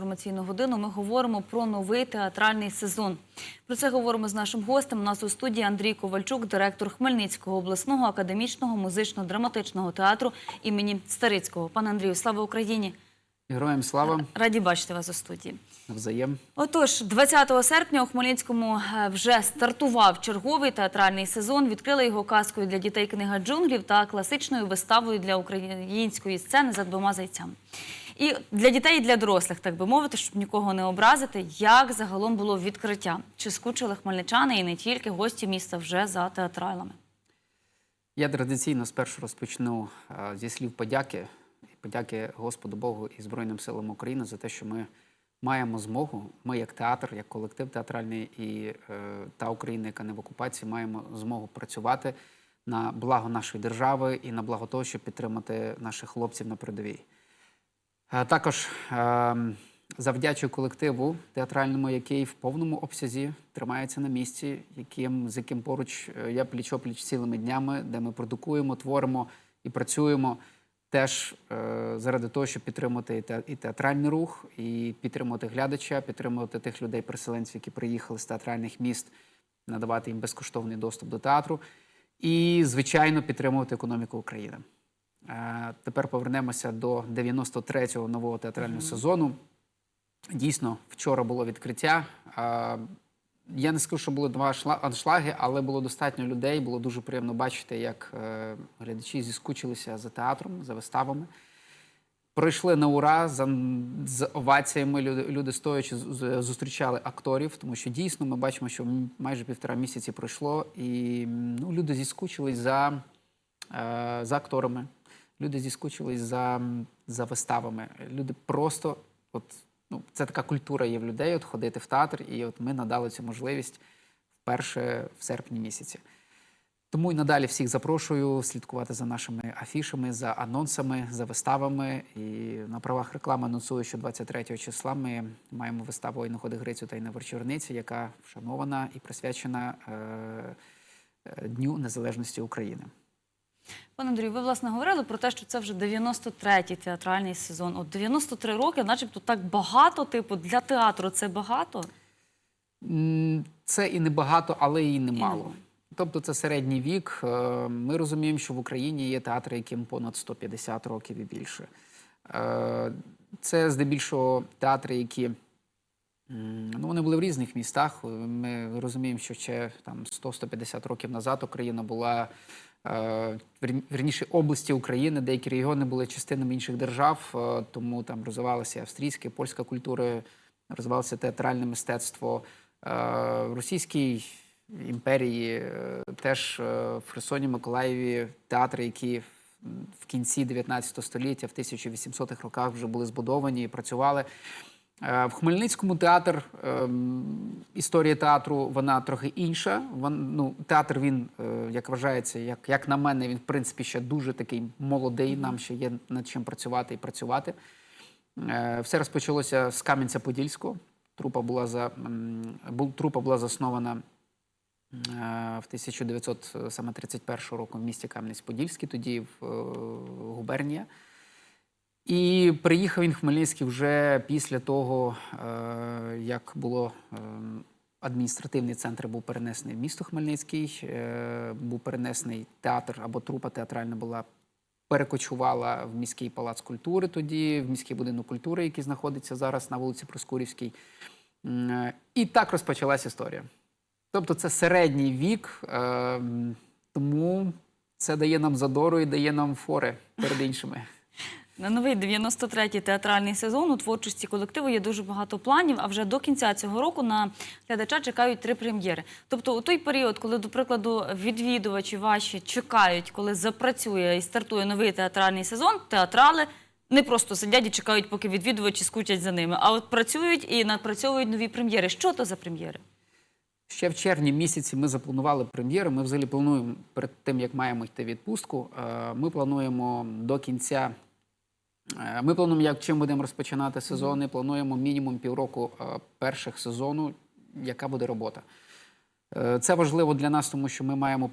Інформаційну годину ми говоримо про новий театральний сезон. Про це говоримо з нашим гостем. У нас у студії Андрій Ковальчук, директор Хмельницького обласного академічного музично-драматичного театру імені Старицького. Пане Андрію, слава Україні! Героям слава Раді бачити вас у студії. навзаєм. Отож, 20 серпня у Хмельницькому е, вже стартував черговий театральний сезон. Відкрили його казкою для дітей книга джунглів та класичною виставою для української сцени за двома зайцями. І для дітей, і для дорослих, так би мовити, щоб нікого не образити, як загалом було відкриття. Чи скучили хмельничани і не тільки гості міста вже за театралами? Я традиційно спершу розпочну е, зі слів подяки. Подяки Господу Богу і Збройним силам України за те, що ми маємо змогу. Ми, як театр, як колектив театральний і е, та Україна, яка не в окупації, маємо змогу працювати на благо нашої держави і на благо того, щоб підтримати наших хлопців на передовій. Е, Також е, завдячую колективу театральному, який в повному обсязі тримається на місці, яким, з яким поруч е, я пліч-опліч цілими днями, де ми продукуємо, творимо і працюємо. Теж е, заради того, щоб підтримати і, те, і театральний рух, і підтримувати глядача, підтримувати тих людей, переселенців, які приїхали з театральних міст, надавати їм безкоштовний доступ до театру, і, звичайно, підтримувати економіку України. Е, Тепер повернемося до 93-го нового театрального сезону. Дійсно, вчора було відкриття. Е, Я не скажу, що були два шла- аншлаги, але було достатньо людей. Було дуже приємно бачити, як е, глядачі зіскучилися за театром, за виставами. Пройшли на ура за, з оваціями. Люди, люди стоячи зустрічали акторів, тому що дійсно ми бачимо, що майже півтора місяці пройшло, і ну, люди зіскучились за, за акторами. Люди зіскучились за, за виставами. Люди просто, от, ну, це така культура є в людей, от ходити в театр, і от ми надали цю можливість вперше в серпні місяці. Тому і надалі всіх запрошую слідкувати за нашими афішами, за анонсами, за виставами. І на правах реклами анонсую, що 23 числа ми маємо виставу «Іноходи Грицю та Інна Вечорниці, яка вшанована і присвячена е, е, Дню Незалежності України. Пане Андрію, ви власне говорили про те, що це вже 93-й театральний сезон. От 93 роки, начебто так багато, типу, для театру це багато. Це і не багато, але і не І мало. немало. Тобто це середній вік. Е, Ми розуміємо, що в Україні є театри, яким понад 150 років і більше. Е, Це здебільшого театри, які ну, вони були в різних містах. Ми розуміємо, що ще там 100-150 років назад Україна була е, вер- вірніше області України, деякі регіони були частинами інших держав, е, тому там розвивалася австрійська, польська культура, розвивалося театральне мистецтво. Е, Російській імперії теж в Херсоні, Миколаєві театри, які в кінці 19 століття, в 1800-х роках вже були збудовані і працювали. Е, В Хмельницькому театр, ем, історія театру, вона трохи інша. Вон, ну, театр, він, е, як вважається, як, як на мене, він в принципі ще дуже такий молодий. Нам ще є над чим працювати і працювати. Е, Все розпочалося з Кам'янця-Подільського. Трупа була, за, трупа була заснована в 1931 року в місті Кам'янець-Подільський, тоді в губернія. І приїхав він в Хмельницький вже після того, е, як було е, адміністративний центр був перенесений в місто Хмельницький, е, був перенесений театр або трупа театральна була перекочувала в міський палац культури тоді, в міський будинок культури, який знаходиться зараз на вулиці Проскурівській. І так розпочалась історія. Тобто це середній вік, тому це дає нам задору і дає нам фори перед іншими. На новий 93-й театральний сезон у творчості колективу є дуже багато планів. А вже до кінця цього року на глядача чекають три прем'єри. Тобто, у той період, коли, до прикладу, відвідувачі ваші чекають, коли запрацює і стартує новий театральний сезон, театрали не просто сидять і чекають, поки відвідувачі скучать за ними, а от працюють і напрацьовують нові прем'єри. Що то за прем'єри? Ще в червні місяці ми запланували прем'єри. Ми взагалі плануємо перед тим, як маємо йти відпустку. е, Ми плануємо до кінця. Е, Ми плануємо, як чим будемо розпочинати сезони. Плануємо мінімум півроку е, перших сезону, яка буде робота. Е, Це важливо для нас, тому що ми маємо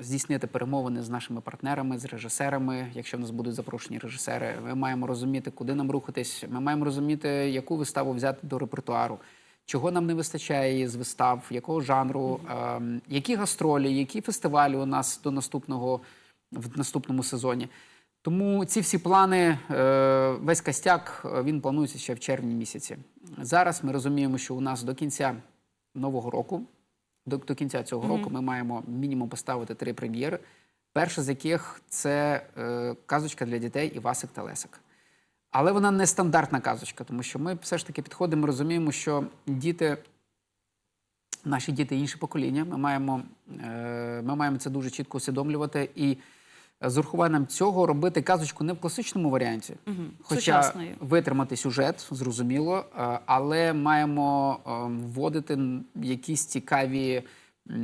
здійснити перемовини з нашими партнерами, з режисерами. Якщо в нас будуть запрошені режисери, ми маємо розуміти, куди нам рухатись. Ми маємо розуміти, яку виставу взяти до репертуару. Чого нам не вистачає з вистав, якого жанру, ем, які гастролі, які фестивалі у нас до наступного в наступному сезоні. Тому ці всі плани, е, весь костяк, е, він планується ще в червні місяці. Зараз ми розуміємо, що у нас до кінця нового року, до, до кінця цього року, ми маємо мінімум поставити три прем'єри. Перша з яких це е, казочка для дітей Івасик та Лесик. Але вона не стандартна казочка, тому що ми все ж таки підходимо, розуміємо, що діти, наші діти інше покоління. Ми маємо, е, ми маємо це дуже чітко усвідомлювати і з урахуванням цього робити казочку не в класичному варіанті, хоча Сучасною. витримати сюжет, зрозуміло, е, але маємо е, вводити якісь цікаві е,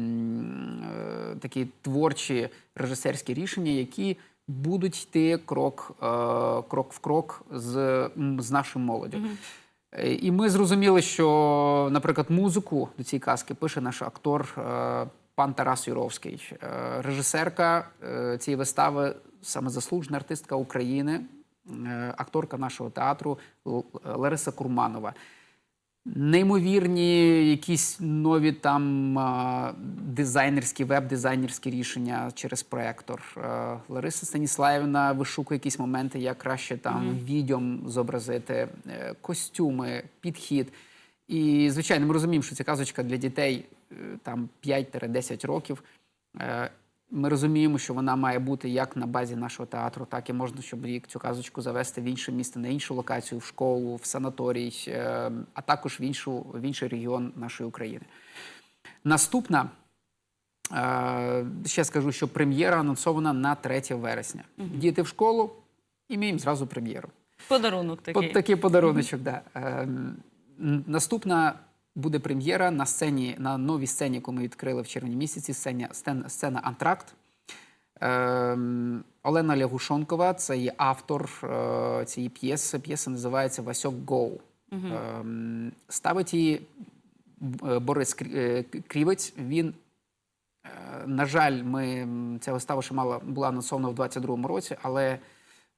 такі творчі режисерські рішення, які будуть йти крок, крок в крок з, з нашою молоддю. Е, І ми зрозуміли, що, наприклад, музику до цієї казки пише наш актор пан Тарас Юровський, Е, режисерка е, цієї вистави, саме заслужена артистка України, е, акторка нашого театру Лариса Курманова. Неймовірні якісь нові там дизайнерські, веб-дизайнерські рішення через проектор. Лариса Станіславівна вишукує якісь моменти, як краще там відьом зобразити, костюми, підхід. І, звичайно, ми розуміємо, що ця казочка для дітей там 5-10 років. Е, Ми розуміємо, що вона має бути як на базі нашого театру, так і можна, щоб рік цю казочку завести в інше місто, на іншу локацію, в школу, в санаторій, е, а також в, іншу, в інший регіон нашої України. Наступна, е, ще скажу, що прем'єра анонсована на 3 вересня. Діти в школу і ми їм зразу прем'єру. Подарунок такий. От такий подаруночок, да. Ем, Наступна буде прем'єра на сцені, на новій сцені, яку ми відкрили в червні місяці. Сцена, сцена, Антракт. Ем, Олена Лягушонкова, це є автор е, цієї п'єси. П'єса називається Васьок Гоу. Ем, ставить її е, Борис е, Крівець. Він Е, На жаль, ми ця вистава ще мала була анонсована в 22-му році, але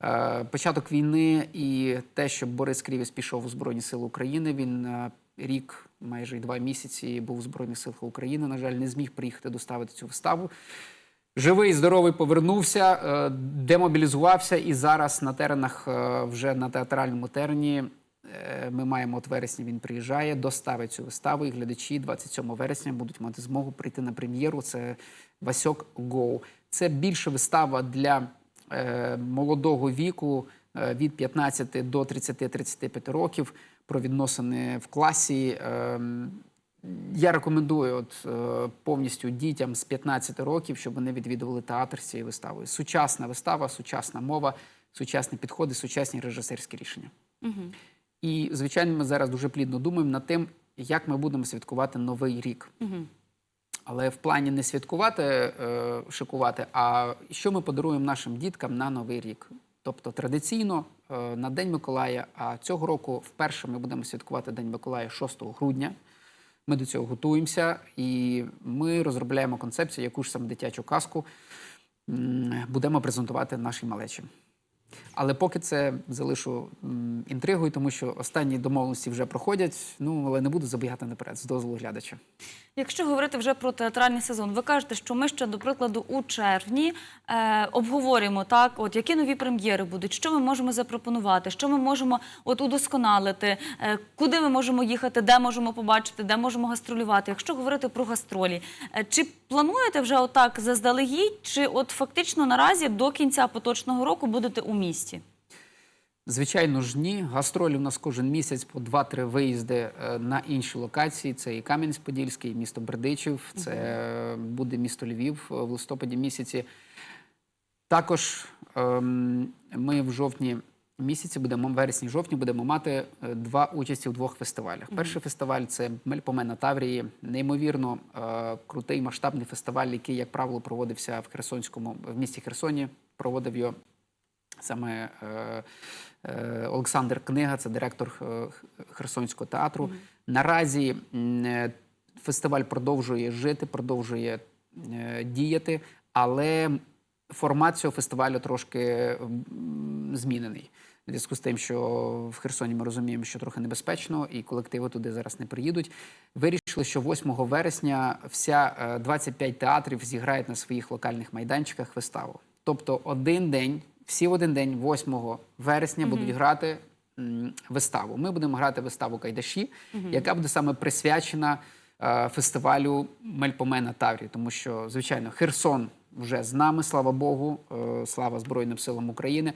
е, початок війни і те, що Борис Крівець пішов у Збройні Сили України, він е, рік, майже два місяці був у Збройних силах України. На жаль, не зміг приїхати доставити цю виставу. Живий, здоровий повернувся, е, демобілізувався, і зараз на теренах, е, вже на театральному терені, е, ми маємо от вересня. Він приїжджає, доставить цю виставу, і глядачі 27 вересня будуть мати змогу прийти на прем'єру. Це Васьок Гоу. Це більше вистава для молодого віку від 15 до 30-35 років про відносини в класі. Ем, я рекомендую от, е, повністю дітям з 15 років, щоб вони відвідували театр з цією виставою. Сучасна вистава, сучасна мова, сучасні підходи, сучасні режисерські рішення. І, звичайно, ми зараз дуже плідно думаємо над тим, як ми будемо святкувати новий рік. Але в плані не святкувати, е, шикувати, а що ми подаруємо нашим діткам на новий рік. Тобто традиційно е, на День Миколая, а цього року вперше ми будемо святкувати День Миколая 6 грудня. Ми до цього готуємося і ми розробляємо концепцію, яку ж саме дитячу казку будемо презентувати нашій малечі. Але поки це залишу інтригою, тому що останні домовленості вже проходять. Ну але не буду забігати наперед з дозволу глядача. Якщо говорити вже про театральний сезон, ви кажете, що ми ще, до прикладу, у червні е, обговорюємо так, от які нові прем'єри будуть, що ми можемо запропонувати, що ми можемо от удосконалити, е, куди ми можемо їхати, де можемо побачити, де можемо гастролювати. Якщо говорити про гастролі, е, чи плануєте вже отак заздалегідь, чи от фактично наразі до кінця поточного року будете у місті? Звичайно ж, ні. Гастролі у нас кожен місяць по 2-3 виїзди е, на інші локації. Це і Кам'янець-Подільський, і місто Бердичів, це буде місто Львів е, в листопаді місяці. Також ем, ми в жовтні місяці будемо, в вересні-жовтні будемо мати е, два участі в двох фестивалях. Перший фестиваль це Мельпоме на Таврії, неймовірно е, крутий масштабний фестиваль, який, як правило, проводився в Херсонському в місті Херсоні. Проводив його саме е, е, Олександр Книга, це директор е, Херсонського театру. Наразі м, е, фестиваль продовжує жити, продовжує е, діяти, але формат цього фестивалю трошки змінений. В зв'язку з тим, що в Херсоні ми розуміємо, що трохи небезпечно, і колективи туди зараз не приїдуть. Вирішили, що 8 вересня вся е, 25 театрів зіграють на своїх локальних майданчиках виставу. Тобто один день, всі в один день, 8 вересня, будуть грати виставу. Ми будемо грати виставу Кайдаші, яка буде саме присвячена е, фестивалю Мельпомена Таврі, тому що, звичайно, Херсон вже з нами, слава Богу, е, слава Збройним силам України.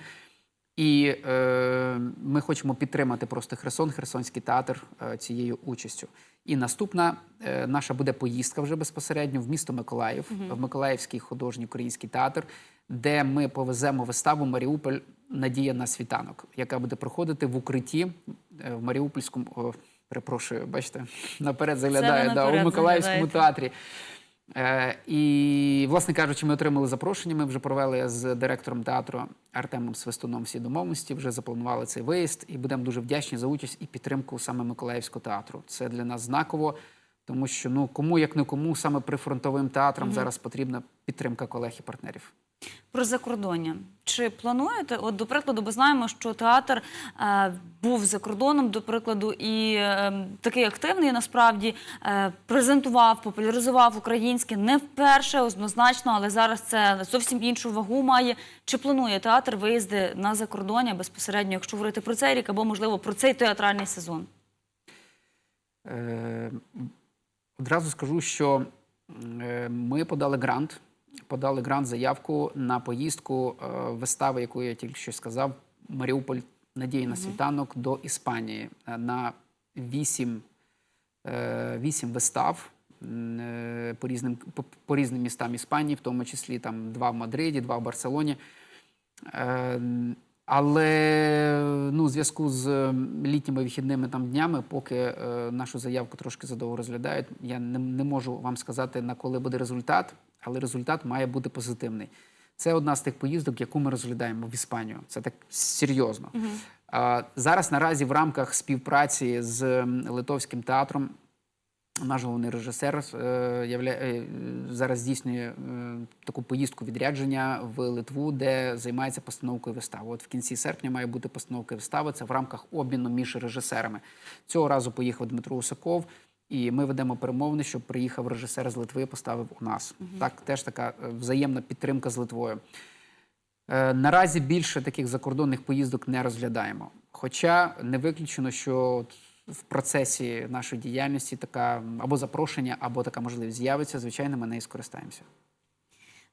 І е, ми хочемо підтримати просто Херсон, Херсонський театр е, цією участю. І наступна е, наша буде поїздка вже безпосередньо в місто Миколаїв, в Миколаївський художній український театр, де ми повеземо виставу Маріуполь Надія на світанок, яка буде проходити в укритті е, в Маріупольському. О, перепрошую, бачите, наперед заглядаю да, у Миколаївському театрі. Е, і, власне кажучи, ми отримали запрошення. Ми вже провели з директором театру Артемом Свистуном всі домовленості. Вже запланували цей виїзд, і будемо дуже вдячні за участь і підтримку саме Миколаївського театру. Це для нас знаково, тому що ну кому як не кому, саме прифронтовим театрам зараз потрібна підтримка колег і партнерів. Про закордоння. Чи плануєте? От, до прикладу, ми знаємо, що театр е, був за кордоном, до прикладу, і е, такий активний насправді е, презентував, популяризував українське не вперше, однозначно, але зараз це зовсім іншу вагу має. Чи планує театр виїзди на закордоння безпосередньо, якщо говорити про цей рік або можливо про цей театральний сезон? Е, Одразу скажу, що е, ми подали грант. Подали грант заявку на поїздку е, вистави, яку я тільки що сказав, Маріуполь. Надії на світанок до Іспанії. Е, на вісім, е, вісім вистав по різним, по, по різним містам Іспанії, в тому числі там два в Мадриді, два в Барселоні. Але ну, в зв'язку з літніми вихідними там днями, поки нашу заявку трошки задовго розглядають, я не, не можу вам сказати, на коли буде результат, але результат має бути позитивний. Це одна з тих поїздок, яку ми розглядаємо в Іспанію. Це так серйозно. А, зараз наразі в рамках співпраці з Литовським театром наш головний режисер е, явля... е, зараз здійснює е, таку поїздку відрядження в Литву, де займається постановкою вистави. От в кінці серпня має бути постановка вистави. Це в рамках обміну між режисерами. Цього разу поїхав Дмитро Усаков, і ми ведемо перемовини, щоб приїхав режисер з Литви поставив у нас. Так, теж така е, взаємна підтримка з Литвою. Е, Наразі більше таких закордонних поїздок не розглядаємо. Хоча не виключено, що в процесі нашої діяльності така або запрошення, або така можливість з'явиться. Звичайно, ми нею скористаємося.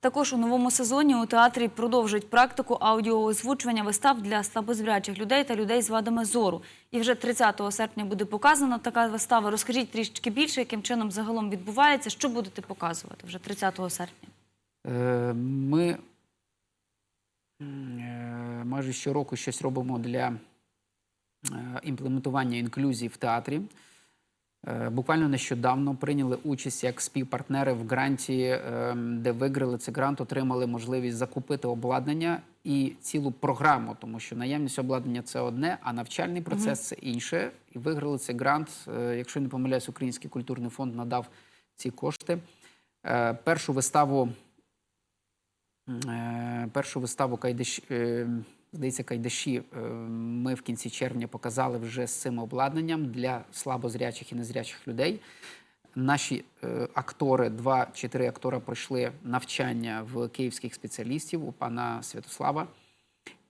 Також у новому сезоні у театрі продовжують практику аудіоозвучування вистав для слабозрячих людей та людей з вадами зору. І вже 30 серпня буде показана така вистава. Розкажіть трішки більше, яким чином загалом відбувається, що будете показувати вже 30 серпня. Е, Ми е, майже щороку щось робимо для е, імплементування інклюзії в театрі. Е, Буквально нещодавно прийняли участь як співпартнери в гранті, е, де виграли цей грант, отримали можливість закупити обладнання і цілу програму, тому що наявність обладнання це одне, а навчальний процес це інше. І виграли цей грант. Е, Якщо не помиляюсь, Український культурний фонд надав ці кошти. Е, Першу виставу Першу виставу Кайдаш, е, здається, Кайдаші е, ми в кінці червня показали вже з цим обладнанням для слабозрячих і незрячих людей. Наші е, актори, два чи три актора пройшли навчання в київських спеціалістів у пана Святослава.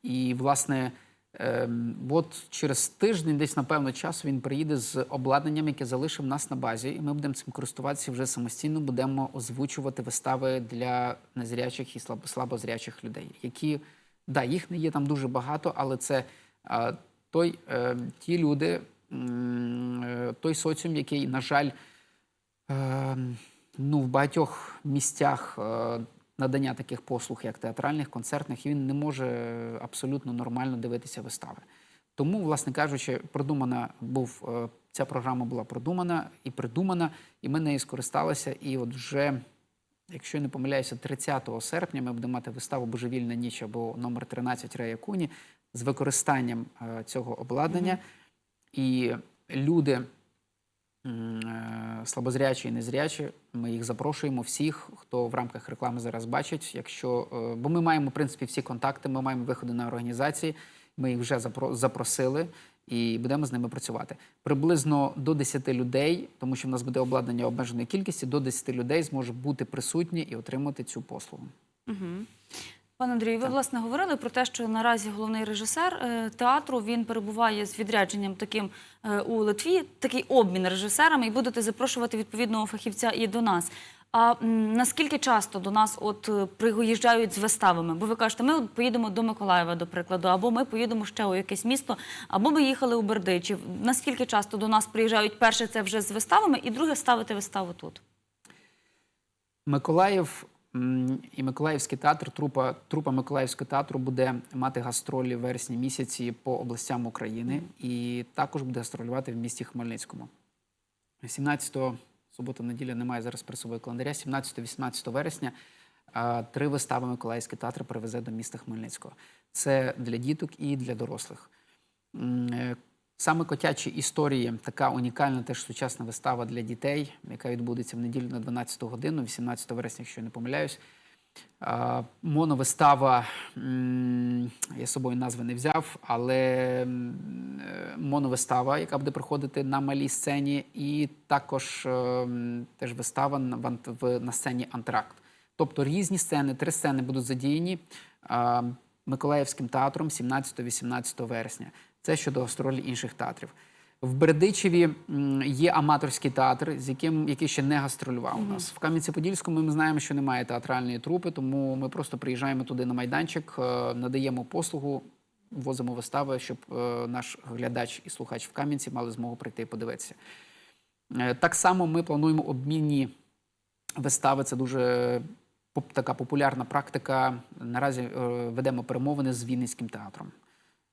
І, власне, ем, от через тиждень, десь напевно часу, він приїде з обладнанням, яке залишив нас на базі, і ми будемо цим користуватися вже самостійно. Будемо озвучувати вистави для незрячих і слабозрячих людей, які да, їх не є там дуже багато, але це той, е, ті люди, е, той соціум, який, на жаль, е, ну, в багатьох місцях надання таких послуг, як театральних, концертних, він не може абсолютно нормально дивитися вистави. Тому, власне кажучи, продумана був ця програма була продумана і придумана, і ми нею скористалися. І от вже, якщо я не помиляюся, 30 серпня ми будемо мати виставу Божевільна ніч або номер 13 Рея Куні з використанням е, цього обладнання. І люди е, слабозрячі і незрячі. Ми їх запрошуємо всіх, хто в рамках реклами зараз бачить. Якщо е, бо ми маємо в принципі всі контакти, ми маємо виходи на організації. Ми їх вже запро- запросили і будемо з ними працювати. Приблизно до 10 людей, тому що в нас буде обладнання обмеженої кількості, до 10 людей зможе бути присутні і отримати цю послугу. Пане Андрію, ви власне говорили про те, що наразі головний режисер е, театру він перебуває з відрядженням таким е, у Литві, такий обмін режисерами, і будете запрошувати відповідного фахівця і до нас. А м, наскільки часто до нас от е, приїжджають з виставами? Бо ви кажете, ми от поїдемо до Миколаєва, до прикладу, або ми поїдемо ще у якесь місто, або ми їхали у Бердичів. Наскільки часто до нас приїжджають перше це вже з виставами, і друге ставити виставу тут? Миколаїв м, і Миколаївський театр, трупа, трупа Миколаївського театру буде мати гастролі в вересні місяці по областям України і також буде гастролювати в місті Хмельницькому. 17 субота, неділя немає зараз при собою календаря. 17-18 вересня три вистави Миколаївський театр привезе до міста Хмельницького. Це для діток і для дорослих. Е, Саме котячі історії, така унікальна теж сучасна вистава для дітей, яка відбудеться в неділю на 12 годину, 18 вересня, якщо я не помиляюсь. Моновистава, я з собою назви не взяв, але е, моновистава, яка буде проходити на малій сцені, і також е, теж вистава на сцені Антракт. Тобто різні сцени, три сцени будуть задіяні Миколаївським театром 17-18 вересня. Це щодо гастролі інших театрів. В Бердичеві є аматорський театр, з яким який ще не гастролював у нас. В Кам'янці-Подільському ми знаємо, що немає театральної трупи, тому ми просто приїжджаємо туди на майданчик, е, надаємо послугу, возимо вистави, щоб е, наш глядач і слухач в Кам'янці мали змогу прийти і подивитися. Е, Так само ми плануємо обмінні вистави. Це дуже така популярна практика. Наразі ведемо перемовини з Вінницьким театром.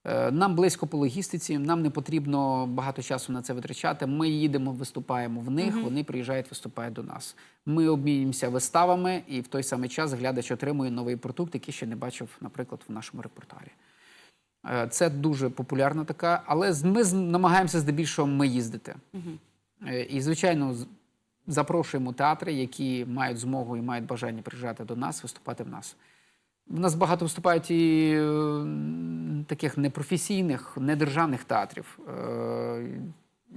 Е, Нам близько по логістиці, нам не потрібно багато часу на це витрачати. Ми їдемо, виступаємо в них, вони приїжджають, виступають до нас. Ми обмінюємося виставами, і в той самий час глядач отримує новий продукт, який ще не бачив, наприклад, в нашому репертуарі. Е, Це дуже популярна така, але ми намагаємося здебільшого ми їздити. Е, І, звичайно, запрошуємо театри, які мають змогу і мають бажання приїжджати до нас, виступати в нас. В нас багато виступають і е, таких непрофесійних, недержавних театрів.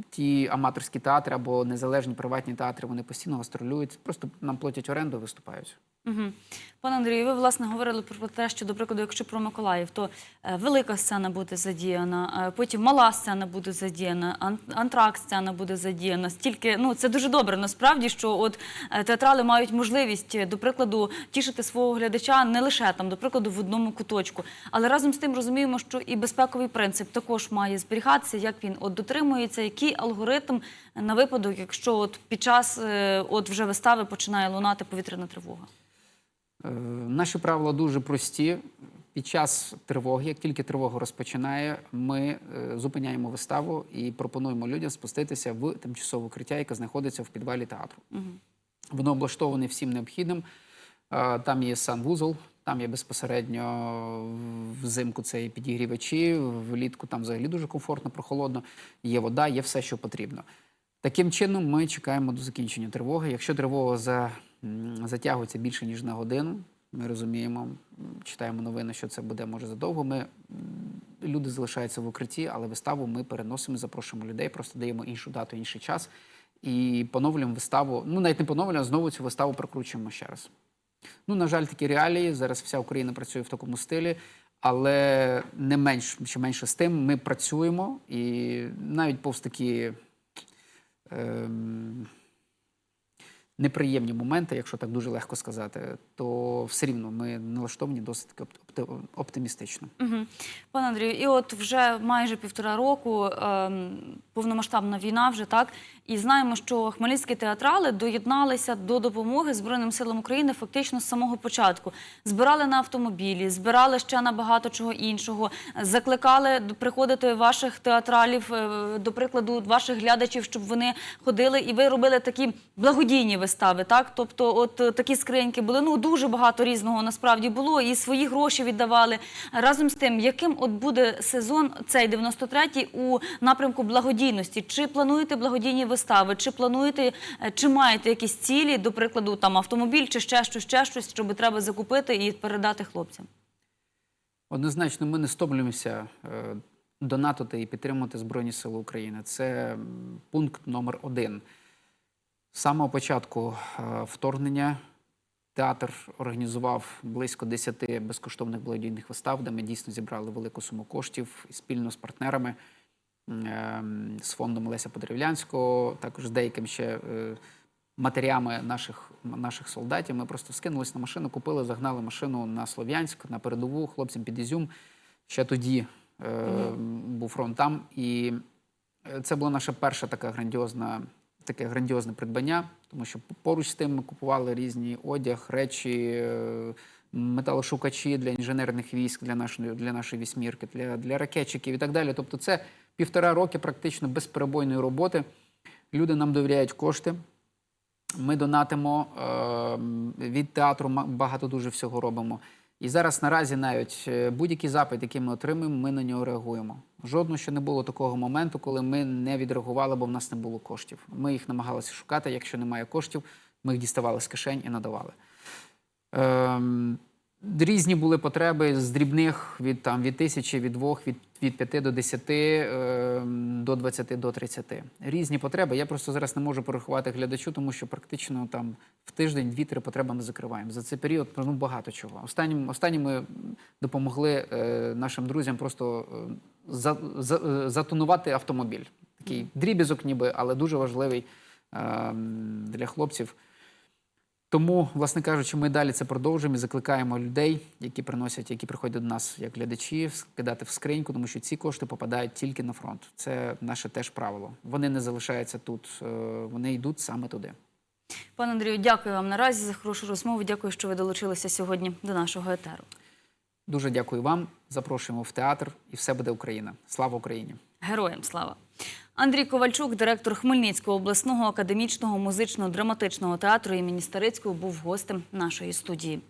Ті аматорські театри або незалежні приватні театри, вони постійно гастролюють, просто нам платять оренду виступають. Угу. Пане Андрію, ви власне говорили про те, що, до прикладу, якщо про Миколаїв, то е, велика сцена буде задіяна, е, потім мала сцена буде задіяна, ан- антракт сцена буде задіяна. Стільки ну це дуже добре. Насправді, що от е, театрали мають можливість, до прикладу, тішити свого глядача не лише там, до прикладу, в одному куточку, але разом з тим розуміємо, що і безпековий принцип також має зберігатися, як він от дотримується, який алгоритм на випадок, якщо от під час е, от вже вистави починає лунати повітряна тривога. Е, Наші правила дуже прості. Під час тривоги, як тільки тривога розпочинає, ми е, зупиняємо виставу і пропонуємо людям спуститися в тимчасове укриття, яке знаходиться в підвалі театру. Воно облаштоване всім необхідним. Е, Там є санвузол, там є безпосередньо взимку це і підігрівачі, влітку там взагалі дуже комфортно, прохолодно. Є вода, є все, що потрібно. Таким чином, ми чекаємо до закінчення тривоги. Якщо тривога за, затягується більше ніж на годину, ми розуміємо, читаємо новини, що це буде може задовго. Ми люди залишаються в укритті, але виставу ми переносимо, запрошуємо людей, просто даємо іншу дату, інший час і поновлюємо виставу. Ну навіть не поновлюємо, а знову цю виставу прокручуємо ще раз. Ну, на жаль, такі реалії. Зараз вся Україна працює в такому стилі, але не менш чи менше з тим, ми працюємо і навіть повз такі ем, неприємні моменти, якщо так дуже легко сказати, то все рівно ми налаштовані досить оптимістично. Угу. Пане Андрію, і от вже майже півтора року ем, повномасштабна війна вже так. І знаємо, що хмельницькі театрали доєдналися до допомоги Збройним силам України фактично з самого початку. Збирали на автомобілі, збирали ще на багато чого іншого. Закликали приходити ваших театралів, е, до прикладу, ваших глядачів, щоб вони ходили, і ви робили такі благодійні вистави. Так, тобто, от е, такі скриньки були. Ну дуже багато різного насправді було, і свої гроші віддавали. Разом з тим, яким от буде сезон цей 93-й у напрямку благодійності? Чи плануєте благодійні вистави? Чи плануєте, е, чи маєте якісь цілі, до прикладу, там автомобіль, чи ще щось, ще щось, щоб треба закупити і передати хлопцям? Однозначно, ми не стомлюємося е, донатити і підтримувати Збройні Сили України. Це пункт номер один. З самого початку е, вторгнення театр організував близько 10 безкоштовних благодійних вистав, де ми дійсно зібрали велику суму коштів спільно з партнерами, е, з фондом Леся Подеревлянського, також з деяким ще е, матерями наших, наших солдатів. Ми просто скинулись на машину, купили, загнали машину на Слов'янськ, на передову, хлопцям під Ізюм. Ще тоді е, був фронт там. І це була наша перша така грандіозна, таке грандіозне придбання, тому що поруч з тим ми купували різні одяг, речі, е, металошукачі для інженерних військ, для нашої, для нашої вісьмірки, для, для ракетчиків і так далі. Тобто, це півтора роки практично безперебойної роботи. Люди нам довіряють кошти. Ми донатимо е, від театру багато дуже всього робимо. І зараз наразі навіть е, будь-який запит, який ми отримуємо, ми на нього реагуємо. Жодного ще не було такого моменту, коли ми не відреагували, бо в нас не було коштів. Ми їх намагалися шукати. Якщо немає коштів, ми їх діставали з кишень і надавали. Ем, різні були потреби з дрібних від там від тисячі, від двох, від, від п'яти до десяти, ем, до двадцяти, до тридцяти. Різні потреби. Я просто зараз не можу порахувати глядачу, тому що практично там в тиждень дві-три потреби ми закриваємо. За цей період ну, багато чого. Останнім, останнім ми допомогли е, нашим друзям просто е, за, за, е, затонувати автомобіль. Такий дрібізок, ніби, але дуже важливий ем, для хлопців. Тому, власне кажучи, ми далі це продовжуємо і закликаємо людей, які приносять, які приходять до нас як глядачі, скидати в скриньку, тому що ці кошти попадають тільки на фронт. Це наше теж правило. Вони не залишаються тут, е, вони йдуть саме туди. Пане Андрію, дякую вам наразі за хорошу розмову. Дякую, що ви долучилися сьогодні до нашого етеру. Дуже дякую вам. Запрошуємо в театр, і все буде Україна. Слава Україні! Героям слава! Андрій Ковальчук, директор Хмельницького обласного академічного музично-драматичного театру імені Старицького, був гостем нашої студії.